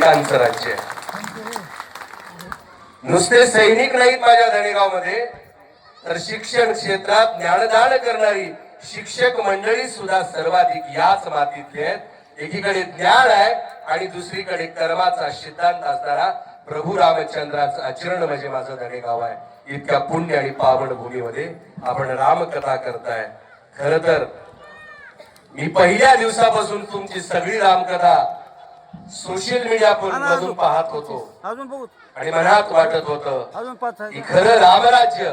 सैनिकांचं राज्य. आहे नुसते सैनिक नाहीत माझ्या धणेगावमध्ये तर शिक्षण क्षेत्रात ज्ञानदान करणारी शिक्षक मंडळी सुद्धा सर्वाधिक याच मातीतले आहेत. एकीकडे ज्ञान आहे आणि दुसरीकडे कर्माचा सिद्धांत असणारा प्रभू रामचंद्राचं आचरण म्हणजे माझं धणेगाव आहे. इतक्या पुण्य आणि पावन भूमीमध्ये आपण रामकथा करताय. खर तर मी पहिल्या दिवसापासून तुमची सगळी रामकथा सोशल मीडिया मधून पाहत होतो. अजून बघू आणि मनात वाटत होतं अजून पाच की खरं रामराज्य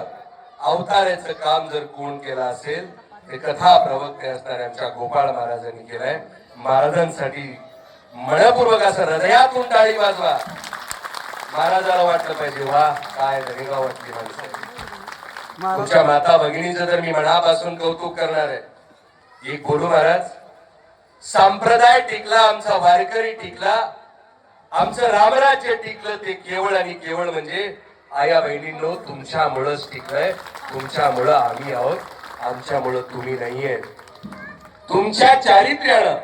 अवताराचं काम जर कोण केलं असेल ते कथा प्रवक्ते असणाऱ्या आमच्या गोपाळ महाराजांनी केलंय. महाराजांसाठी मनपूर्वक असं हृदयातून टाळी वाजवा. महाराजाला वाटलं पाहिजे वा काय धनेगाव वाटली माणसं तुमच्या माता भगिनीचं तर मी मनापासून कौतुक करणार आहे. एक बोलू महाराज संप्रदाय टिकला आमचा वारकरी टिकला आमचं रामराज्य टिकलं ते केवळ आणि केवळ म्हणजे आया बहिणींनो तुमच्यामुळंच टिकलंय. तुमच्यामुळं आम्ही आहोत. आमच्यामुळं तुम्ही नाहीये. तुमच्या चारित्र्यानं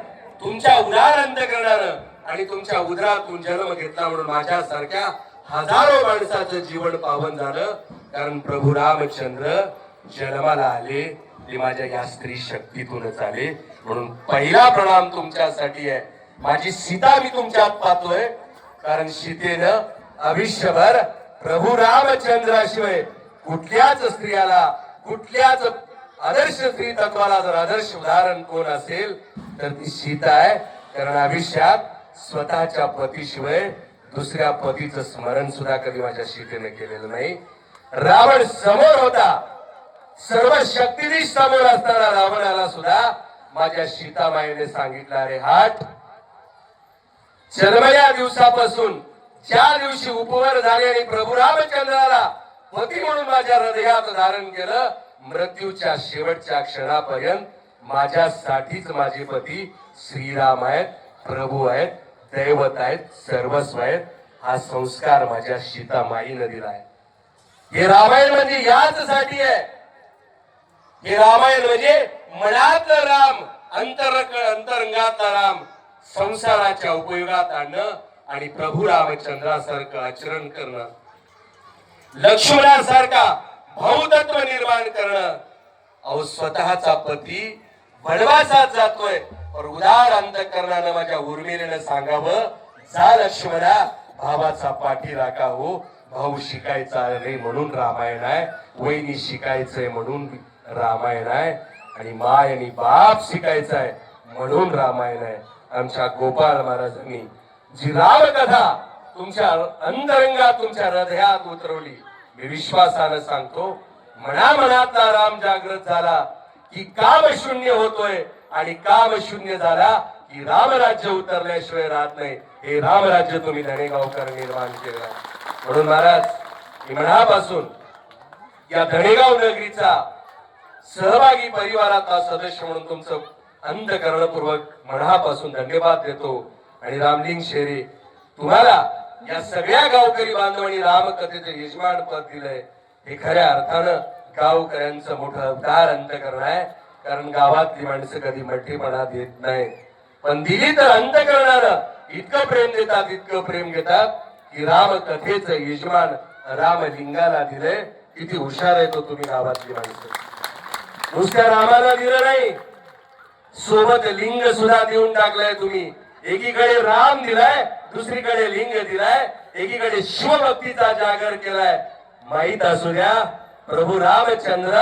तुमच्या उदार अंतकरणानं आणि तुमच्या उदरातून जन्म घेतला म्हणून माझ्यासारख्या हजारो माणसाचं जीवन पावन झालं. कारण प्रभू रामचंद्र जन्माला आले. मी माझ्या या स्त्री शक्तीतूनच आले. म्हणून पहिला प्रणाम तुमच्यासाठी आहे. माझी सीता मी तुमच्यात पाहतोय. कारण सीतेनं आयुष्यभर प्रभू रामचंद्राशिवाय कुठल्याच स्त्रियाला कुठल्याच आदर्श स्त्री तत्वाला जर आदर्श उदाहरण कोण असेल तर ती सीता आहे. कारण आयुष्यात स्वतःच्या पतीशिवाय दुसऱ्या पतीचं स्मरण सुद्धा कधी माझ्या सीतेने केलेलं नाही. रावण समोर होता. सर्व शक्तिनिश समोर असताना रावणाला सुद्धा माझ्या सीतामाईने सांगितलं अरे हाट जन्मल्या दिवसापासून ज्या दिवशी उपवर झाले आणि प्रभू रामचंद्राला पती म्हणून माझ्या हृदयात धारण केलं मृत्यूच्या शेवटच्या क्षणापर्यंत माझ्यासाठीच माझे पती श्रीराम आहेत प्रभू आहेत दैवत आहेत सर्वस्व आहेत. हा संस्कार माझ्या सीतामाईनं आहे. हे रामायण म्हणजे याच साठी आहे. हे रामायण म्हणजे मनातलं राम अंतर अंतरंगातला राम संसाराच्या उपयोगात आणणं आणि प्रभू रामचंद्रासारखं आचरण करणं. लक्ष्मणासारखा भाऊतत्व निर्माण करणं. अहो स्वतःचा पती वनवासात जातोय. पण उदार अंतकरणानं माझ्या उर्मिलेनं सांगावं जा लक्ष्मणा भावाचा पाठी राखा हो भाऊ शिकायचा नाही म्हणून रामायण आहे वहिनी शिकायचंय म्हणून रामायण आहे आणि माय आणि बाप शिकायचा आहे म्हणून रामायण आहे. आमच्या गोपाळ महाराजांनी जी रामकथा तुमच्या अंतरंगात तुमच्या हृदयात उतरवली मी विश्वासानं सांगतो म्हणा मनातला राम जागृत झाला की काम शून्य होतोय आणि काम शून्य झाला की रामराज्य उतरल्याशिवाय राहत नाही. हे रामराज्य तुम्ही धनेगावकर निर्माण केलं. म्हणून महाराज मी मनापासून या धनेगाव नगरीचा सहभागी परिवाराचा सदस्य म्हणून तुमचं अंतकरणपूर्वक मनापासून धन्यवाद देतो. आणि रामलिंग शेरे तुम्हाला या सगळ्या गावकरी बांधवांनी रामकथेचं यजमान पद दिलंय. हे खऱ्या अर्थानं गावकऱ्यांचं मोठं उदार अंतकरण आहे. कारण गावातली माणसं कधी मठीपणा देत नाही पण दिली तर अंत करणार इतकं प्रेम देतात इतकं प्रेम घेतात की राम कथेच यजमान रामलिंगाला दिलंय. किती हुशार आहे तो तुम्ही गावातली माणसं. नुसत्या रामाला दिलं नाही. सोबत लिंग सुद्धा देऊन टाकलंय तुम्ही. एकीकडे राम दिलाय दुसरीकडे लिंग दिलाय एकीकडे शिवभक्तीचा जागर केलाय. माहीत असू द्या प्रभू रामचंद्र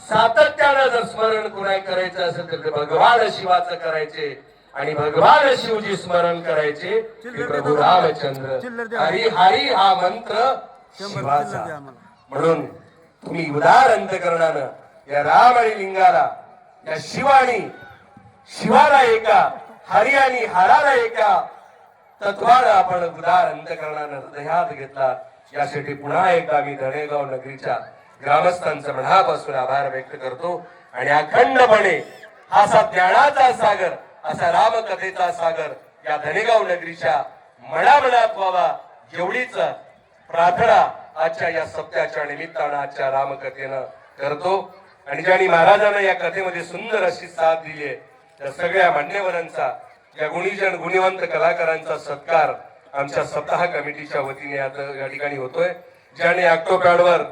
सातत्यानं जर स्मरण कुणाय करायचं असेल तर भगवान शिवाचं करायचे. आणि भगवान शिवजी स्मरण करायचे प्रभू रामचंद्र. हरी हरी हा मंत्र शिवाचा. म्हणून तुम्ही उदार अंतकरणानं या राम आणि लिंगाला या शिवानी शिवाला एका हरी आणि हाराला एका तत्वाला आपण उदार अंतकरणानं हृदयात घेतला. यासाठी पुन्हा एकदा मी धनेगाव नगरीच्या ग्रामस्थांचा मनापासून आभार व्यक्त करतो. आणि अखंडपणे असा ज्ञानाचा सागर असा रामकथेचा सागर या धनेगाव नगरीच्या मनामनात व्हावा. एवढीच प्रार्थना आजच्या या सप्त्याच्या निमित्तानं आजच्या रामकथेनं करतो. आणि ज्यांनी महाराजांना या कथेमध्ये सुंदर अशी साथ दिली आहे त्या सगळ्या मान्यवरांचा या गुणीजन गुणवंत कलाकारांचा सत्कार आमच्या सप्ताह कमिटीच्या वतीने आता या ठिकाणी होतोय. ज्याने ऑक्टोपॅडवर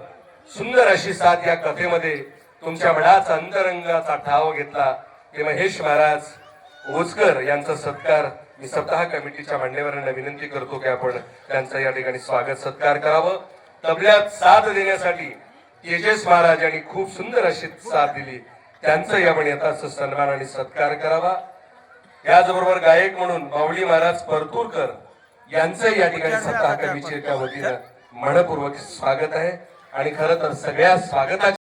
सुंदर अशी साथ या कथेमध्ये तुमच्या मनाचा अंतरंगाचा ठाव घेतला ते महेश महाराज ओजकर यांचा सत्कार मी सप्ताह कमिटीच्या मान्यवरांना विनंती करतो की आपण त्यांचा या ठिकाणी स्वागत सत्कार करावं. तबल्यात साथ देण्यासाठी तेजस महाराज यांनी खूप सुंदर अशी साथ दिली. त्यांचाही आपण असं सन्मान आणि सत्कार करावा. याचबरोबर गायक म्हणून माऊली महाराज परतूरकर यांचं या ठिकाणी सत्ता कमिटीच्या वतीनं मनपूर्वक स्वागत आहे. आणि खरं तर सगळ्या स्वागताच्या